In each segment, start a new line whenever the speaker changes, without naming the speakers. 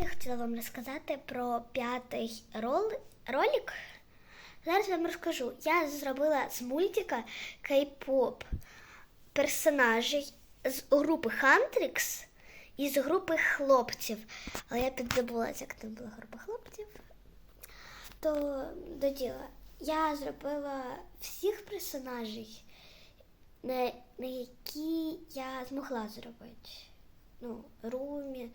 я хотіла вам розказати про п'ятий рол... ролик. Зараз вам розкажу. Я зробила з мультика кей-поп персонажей з групи Хантрікс і з групи хлопців. Але я підзабула, як там була група хлопців. То до діла. Я зробила всіх персонажей, на, на які я змогла зробити. Ну, Румі,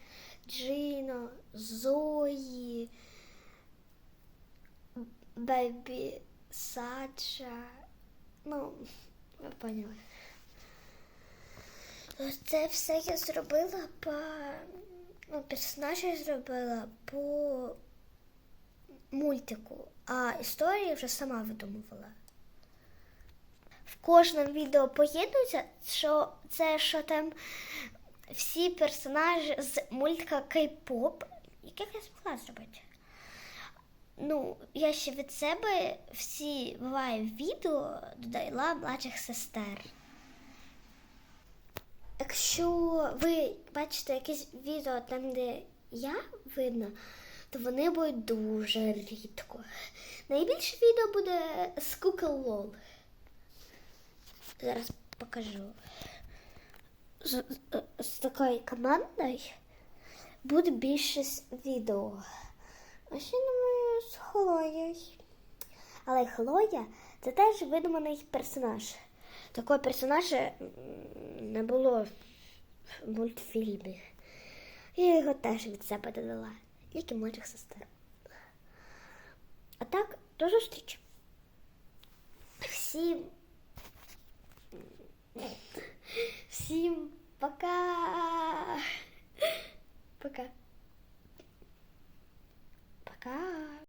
Джино, Зої, Бебі Саджа. Ну, ви поняли. Це все я зробила по. Ну, персонажа я зробила по мультику, а історії вже сама видумувала. В кожному відео поєднується, що це що там всі персонажі з мультика Кей-поп, яких я змогла зробити. Ну, я ще від себе всі буває відео додала младших сестер. Якщо ви бачите якесь відео там, де я видно, то вони будуть дуже рідко. Найбільше відео буде з Кукол Лол. Зараз покажу. З, з, такою командою буде більше відео. А ще думаю з Хлоєю. Але Хлоя це теж видуманий персонаж. Такого персонажа не було в мультфільмі. Я його теж від себе додала, як і моїх сестер. А так, до зустрічі. Всім. Всім пока. Пока. Пока.